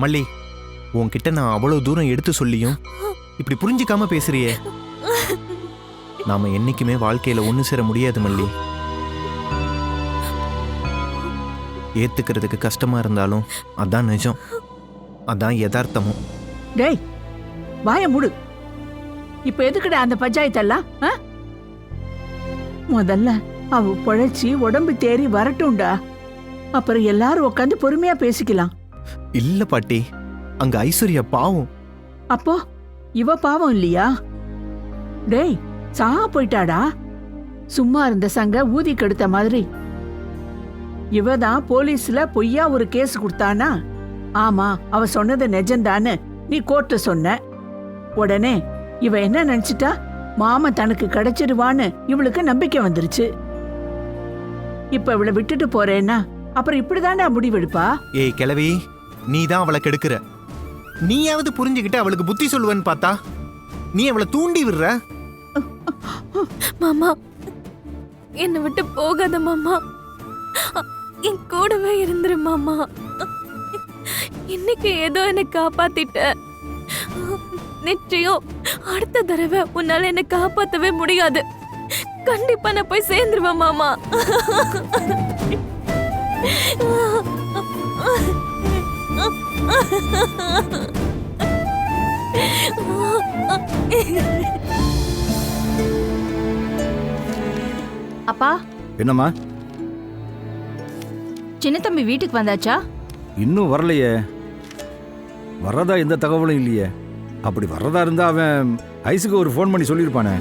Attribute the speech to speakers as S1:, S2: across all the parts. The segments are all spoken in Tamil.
S1: மல்லி உன்கிட்ட நான் அவ்வளவு தூரம் எடுத்து சொல்லியும் இப்படி புரிஞ்சுக்காம பேசுறியே. நாம என்னைக்குமே வாழ்க்கையில ஒண்ணு சேர முடியாது மல்லி. ஏத்துக்கிறதுக்கு கஷ்டமா இருந்தாலும் அதான் நிஜம். அதான் யதார்த்தமும்.
S2: டேய் வாய முடு. இப்ப எதுக்குடா அந்த பஞ்சாயத்தெல்லாம் ஆ? முதல்ல அவ பொழைச்சி உடம்பு தேறி வரட்டும்டா. அப்புறம் எல்லாரும் உட்காந்து பொறுமையா பேசிக்கலாம்.
S1: இல்ல பாட்டி அங்க ஐஸ்வர்யா பாவம்.
S2: அப்போ இவ பாவம் இல்லையா? டேய் சாக போயிட்டாடா? சும்மா இருந்த சங்க ஊதி கெடுத்த மாதிரி. இவ தான் போலீஸ்ல பொய்யா ஒரு கேஸ் கொடுத்தானா? ஆமா அவ சொன்னது நிஜம்தான்னு நீ கோர்ட்ட சொன்ன. உடனே இவ என்ன நினைச்சிட்டா? மாமன் தனக்கு கிடைச்சிருவான்னு இவளுக்கு நம்பிக்கை வந்துருச்சு. இப்ப இவளை விட்டுட்டு போறேன்னா அப்புறம் இப்படிதான்டா முடிவெடுப்பா?
S1: ஏய் கிழவி நீ தான் அவளை கெடுக்கிற. நீயாவது புரிஞ்சுக்கிட்டு அவளுக்கு புத்தி சொல்லுவேன்னு பார்த்தா நீ அவளை தூண்டி விடுற?
S3: மாமா என்னை விட்டு போகாத மாமா. என் கூடவே இருந்துரு மாமா. இன்னைக்கு ஏதோ என்னை காப்பாத்திட்ட. நிச்சயம் அடுத்த தடவை உன்னால என்னை காப்பாத்தவே முடியாது. கண்டிப்பா நான் போய் சேர்ந்துருவேன் மாமா.
S4: அப்பா.
S5: என்னம்மா?
S4: சின்ன தம்பி வீட்டுக்கு வந்தாச்சா?
S5: இன்னும் வரலையே. வர்றதா எந்த தகவலும் இல்லையே. அப்படி வர்றதா இருந்தா அவன் ஐஸுக்கு ஒரு ஃபோன் பண்ணி சொல்லியிருப்பானே.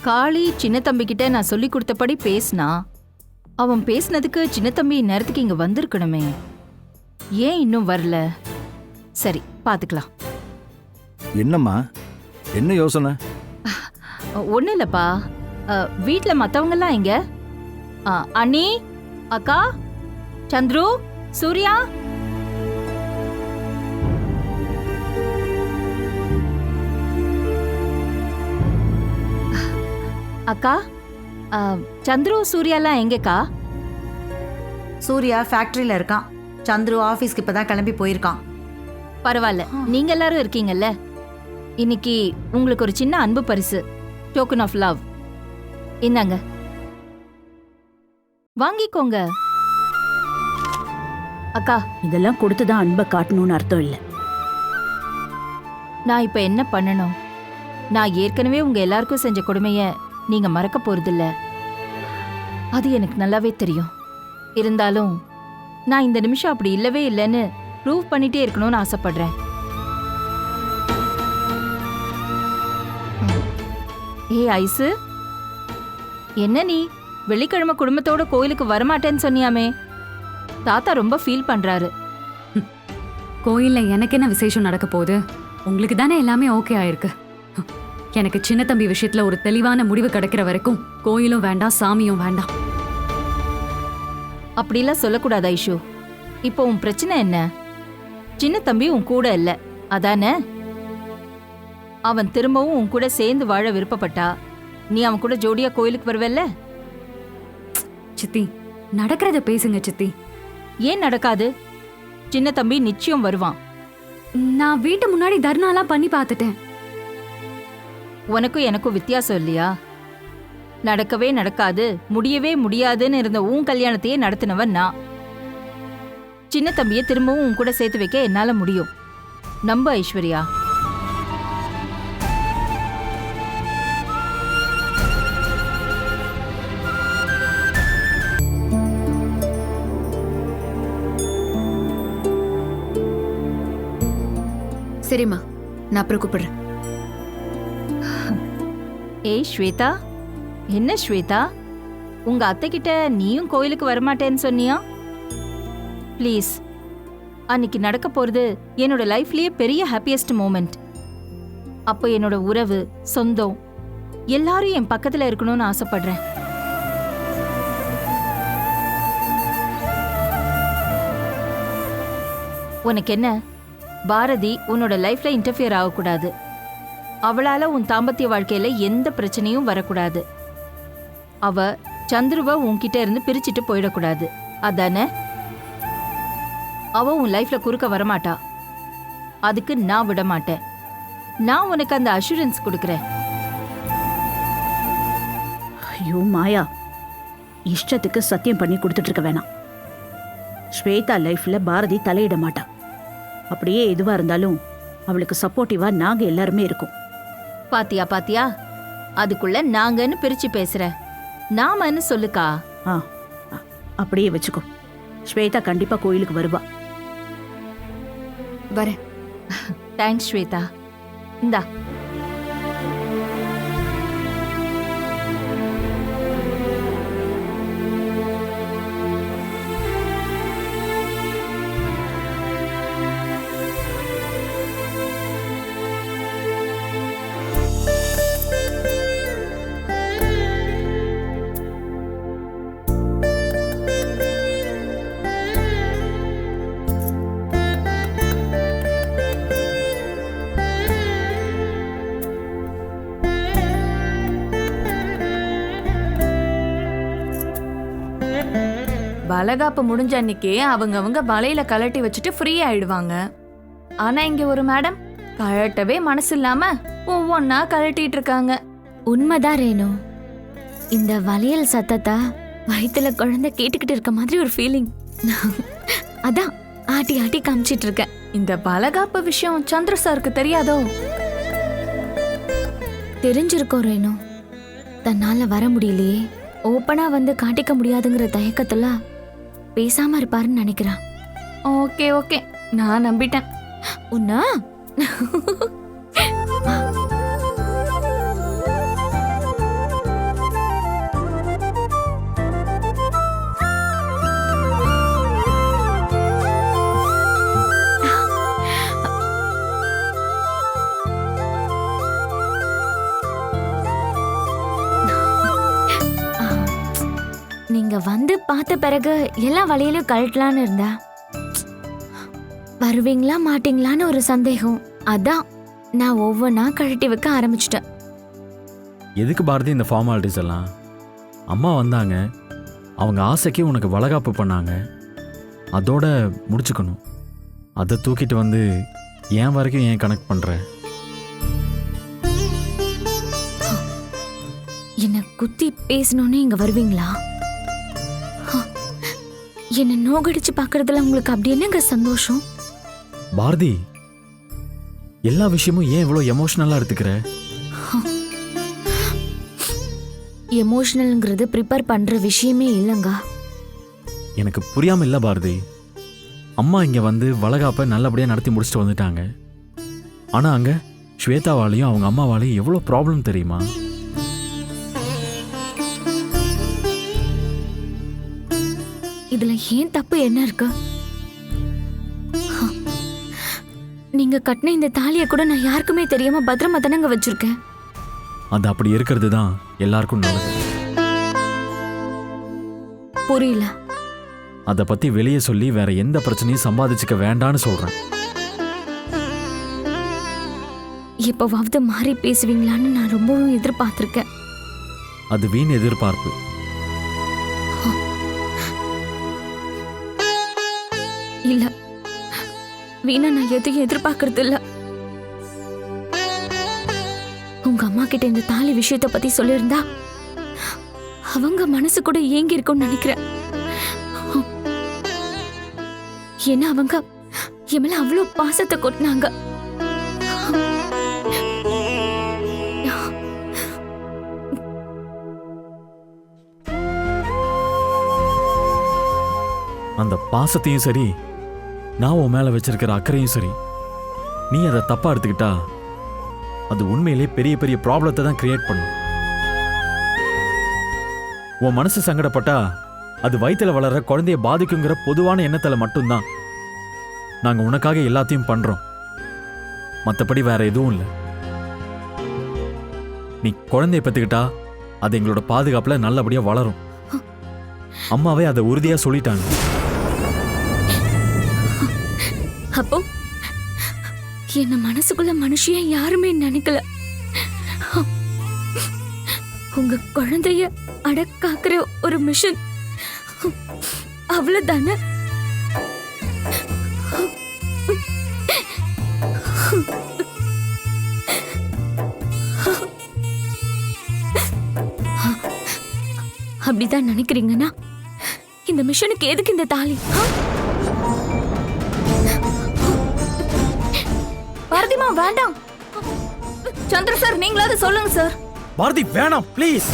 S4: காளி சின்ன தம்பி கிட்ட நான் சொல்லி கொடுத்தபடி பேசினா. அவன் பேசினதுக்கு சின்ன தம்பி நேரத்துக்கு இங்க வந்திருக்கணுமே. ஏன் இன்னும் வரல? சரி பாத்துக்கலாம்.
S5: என்னம்மா? என்ன யோசனை?
S4: ஒன்றும் இல்லைப்பா. வீட்டில் மற்றவங்கெல்லாம் எங்க? அ, அண்ணி அக்கா சந்துரு சூர்யா? அக்கா அ, சந்துரு சூர்யாலாம் எங்கக்கா?
S6: சூர்யா ஃபேக்டரியில இருக்கான். சந்துரு ஆபீஸ்க்கு இப்பதான் கிளம்பி போயிருக்கான்.
S4: பரவாயில்ல. நீங்க எல்லாரும் இருக்கீங்கல்ல? இன்னைக்கு உங்களுக்கு ஒரு சின்ன அன்பு பரிசு. டோக்கன் ஆஃப் லவ் இந்தாங்க. வாங்கிக்கோங்க. அக்கா.
S2: இதெல்லாம் கொடுத்துதான் அன்பை காட்டணும்னு அர்த்தம் இல்ல.
S4: நான் இப்ப என்ன பண்ணணும்? நான் ஏற்கனவே உங்க எல்லாருக்கும் செஞ்ச கொடுமைய நீங்க மறக்க போறதில்ல. அது எனக்கு நல்லாவே தெரியும். இருந்தாலும் நான் இந்த நிமிஷம் அப்படி இல்லவே இல்லைன்னு ப்ரூவ் பண்ணிட்டே இருக்கணும்னு ஆசைப்படுறேன். ஏய் ஐசு. என்ன நீ? வெள்ளிக்கிழமை குடும்பத்தோட கோயிலுக்கு வரமாட்டேன்னு சொன்னியாமே. தாத்தா ரொம்ப ஃபீல் பண்றாரு.
S7: கோயில்ல எனக்கு என்ன விசேஷம் நடக்க போகுது? உங்களுக்கு தானே எல்லாமே ஓகே ஆயிருக்கு. எனக்கு சின்ன தம்பி விஷயத்துல ஒரு தெளிவான முடிவு கிடைக்கிற வரைக்கும் கோயிலும் வேண்டாம் சாமியும் வேண்டாம்.
S4: அப்படிலாம் சொல்லக்கூடாது ஐஷு. இப்போ உன் பிரச்சனை என்ன? சின்ன தம்பி உன் கூட இல்ல. அதானே? அவன் திரும்பவும் உன் கூட சேர்ந்து வாழ விருப்பப்பட்டா? நீ அவன் கூட ஜோடியா கோயிலுக்கு வருவல்ல?
S7: சித்தி நடக்கிறத பேசுங்க சித்தி.
S4: ஏன் நடக்காது? சின்ன தம்பி நிச்சயம் வருவான்.
S7: நான் வீட்டு முன்னாடி தர்ணாலாம் பண்ணி பார்த்துட்டேன்.
S4: உனக்கும் எனக்கும் வித்தியாசம் இல்லையா? நடக்கவே நடக்காது முடியவே முடியாதுன்னு இருந்த உன் கல்யாணத்தையே நடத்தினவன் நான். சின்ன தம்பியை திரும்பவும் உன் கூட சேர்த்து வைக்க என்னால முடியும். நம்ப ஐஸ்வர்யா.
S8: சரிம்மா நான் அப்புறம் கூப்பிடுறேன்.
S4: ஏய் ஸ்வேதா. என்ன ஸ்வேதா? உங்க அத்தைக்கிட்ட நீயும் கோயிலுக்கு வரமாட்டேன்னு சொன்னியா? ப்ளீஸ். அன்னைக்கு நடக்க போறது என்னோட லைஃப்லயே பெரிய ஹாப்பியஸ்ட் மூமெண்ட் அப்போ என்னோட உறவு சொந்தம் எல்லாரும் என் பக்கத்துல இருக்கணும்னு ஆசைப்படுறேன். உனக்கு என்ன? பாரதி உன்னோட லைஃப்ல இன்டர்ஃபியர் ஆகக்கூடாது. அவளால உன் தாம்பத்திய வாழ்க்கையில எந்த பிரச்சனையும் வரக்கூடாது. அவ சந்துருவ உன்கிட்ட இருந்து பிரிச்சுட்டு போயிடக்கூடாது. அதானே? அவ உன் லைஃப்ல குறுக்க வரமாட்டா. அதுக்கு நான் விட மாட்டேன் நான் உனக்கு அந்த அஷூரன்ஸ் கொடுக்கறேன்.
S2: ஐயோ மாயா. இஷ்டத்துக்கு சத்தியம் பண்ணி கொடுத்துட்டு இருக்க வேணாம். ஸ்வேதா லைஃப்ல பாரதி தலையிட மாட்டா. அப்படியே எதுவா இருந்தாலும் அவளுக்கு சப்போர்ட்டிவா நாங்க எல்லாருமே இருக்கோம்.
S4: பாத்தியா பாத்தியா? அதுக்குள்ள நாங்கன்னு பிரிச்சு பேசுற. நாமன்னு சொல்லுக்கா?
S2: ஆ அ- அப்படியே வச்சுக்கோ. ஸ்வேதா கண்டிப்பா கோயிலுக்கு வருவா.
S8: வரேன்.
S4: தேங்க்ஸ் ஸ்வேதா. இந்தா.
S3: வளகாப்பு முடிஞ்ச அன்னைக்கு அவங்க அவங்க வலையில கலட்டி வச்சுட்டு ஃப்ரீ ஆயிடுவாங்க. ஆனா இங்க ஒரு மேடம் கழட்டவே மனசு இல்லாம ஒவ்வொன்னா கழட்டிட்டு இருக்காங்க.
S9: உண்மைதான் ரேணு. இந்த வளையல் சத்தத்தை வயித்துல குழந்தை கேட்டுக்கிட்டு இருக்க மாதிரி ஒரு ஃபீலிங் அதான் ஆட்டி ஆட்டி காமிச்சிட்டு இருக்கேன்.
S3: இந்த வளகாப்பு விஷயம் சந்திர சாருக்கு தெரியாதோ?
S9: தெரிஞ்சிருக்கோம் ரேணு. தன்னால வர முடியலையே. ஓப்பனா வந்து காட்டிக்க முடியாதுங்கிற தயக்கத்துல பேசாம இருப்பாருன்னு நினைக்கிறான்.
S3: Okay okay. நான் நம்பிட்டேன்.
S9: உன்னா? வந்து பார்த்த பிறகு எல்லா வழியிலும் கழட்டலான்னு இருந்தேன் வருவீங்களா மாட்டீங்களான்னு ஒரு சந்தேகம். அதான் நான் ஒவ்வொன்றா கழட்டி வைக்க ஆரம்பிச்சிட்டேன்.
S10: எதுக்கு பாரதி இந்த ஃபார்மாலிட்டிஸ் எல்லாம்? அம்மா வந்தாங்க. அவங்க ஆசைக்கு உனக்கு வளகாப்பு பண்ணாங்க. அதோட முடிச்சுக்கணும். அதை தூக்கிட்டு வந்து ஏன் வரைக்கும் ஏன் கனெக்ட் பண்ணுற
S9: என்னை குத்தி பேசணும்னு இங்க வருவீங்களா? என்னை நோகடிச்சு பார்க்கறதுல உங்களுக்கு அப்படி என்னங்க சந்தோஷம்?
S10: பாரதி எல்லா விஷயமும் ஏன் இவ்வளோ எமோஷ்னலாக எடுத்துக்கிற?
S9: எமோஷனல்ங்கிறது ப்ரிப்பேர் பண்ற விஷயமே இல்லைங்க.
S10: எனக்கு புரியாமல் இல்லை பாரதி. அம்மா இங்கே வந்து வளகாப்பை நல்லபடியாக நடத்தி முடிச்சுட்டு வந்துட்டாங்க. ஆனால் அங்கே ஸ்வேதாவாலையும் அவங்க அம்மாவாலையும் எவ்வளோ ப்ராப்ளம் தெரியுமா?
S9: இதுல ஏன் தப்பு என்ன இருக்கு? நீங்க கட்டின இந்த தாலியை கூட நான் யாருக்குமே தெரியாம பத்திரமா தானங்க வச்சிருக்கேன்.
S10: அது அப்படி இருக்கிறது தான் எல்லாருக்கும் நல்லது.
S9: புரியல.
S10: அதை பற்றி வெளியே சொல்லி வேற எந்த பிரச்சனையும் சம்பாதிச்சுக்க வேண்டான்னு சொல்கிறேன்
S9: எப்பவாவது மாறி பேசுவீங்களான்னு நான் ரொம்பவும் எதிர்பார்த்திருக்கேன்.
S10: அது வீண் எதிர்பார்ப்பு.
S9: இல்ல. வீணா நான் எதையும் எதிர்பார்க்கறது இல்ல உங்க அம்மா கிட்ட இந்த தாலி விஷயத்த பத்தி சொல்லியிருந்தா அவங்க மனசு கூட ஏங்கி இருக்கும்னு நினைக்கிறேன். ஏன்னா அவங்க என் மேல அவ்வளவு பாசத்தை கொட்டினாங்க.
S10: அந்த பாசத்தையும் சரி நான் உன் மேலே வச்சிருக்கிற அக்கறையும் சரி. நீ அதை தப்பாக எடுத்துக்கிட்டா அது உண்மையிலே பெரிய பெரிய ப்ராப்ளத்தை தான் கிரியேட் பண்ணும். உன் மனசு சங்கடப்பட்டா அது வயிற்றில் வளர்ற குழந்தைய பாதிக்குங்கிற பொதுவான எண்ணத்தில் மட்டும்தான். நாங்கள் உனக்காக எல்லாத்தையும் பண்ணுறோம் மற்றபடி வேற எதுவும் இல்லை. நீ குழந்தைய பெற்றுக்கிட்டா அது எங்களோட பாதுகாப்பில் நல்லபடியாக வளரும். அம்மாவே அதை உறுதியாக சொல்லிட்டாங்க.
S9: அப்போ என்ன மனசுக்குள்ள மனுஷிய யாருமே நினைக்கல. உங்க குழந்தைய அடக்காக்குற ஒரு மிஷன் அவ்வளவுதானே? அப்படிதான் நினைக்கிறீங்கன்னா இந்த மிஷனுக்கு எதுக்கு இந்த தாலி?
S3: வேண்டாம். சந்திர சார் நீங்களாவது சொல்லுங்க சார்.
S10: பாரதி வேணாம் ப்ளீஸ்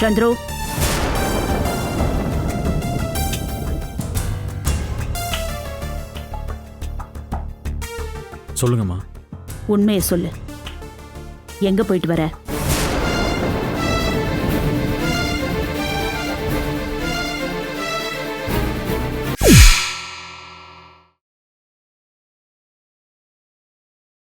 S11: சந்துரு.
S10: சொல்லுங்கம்மா.
S11: உண்மையை சொல்லு. எங்க போயிட்டு வர?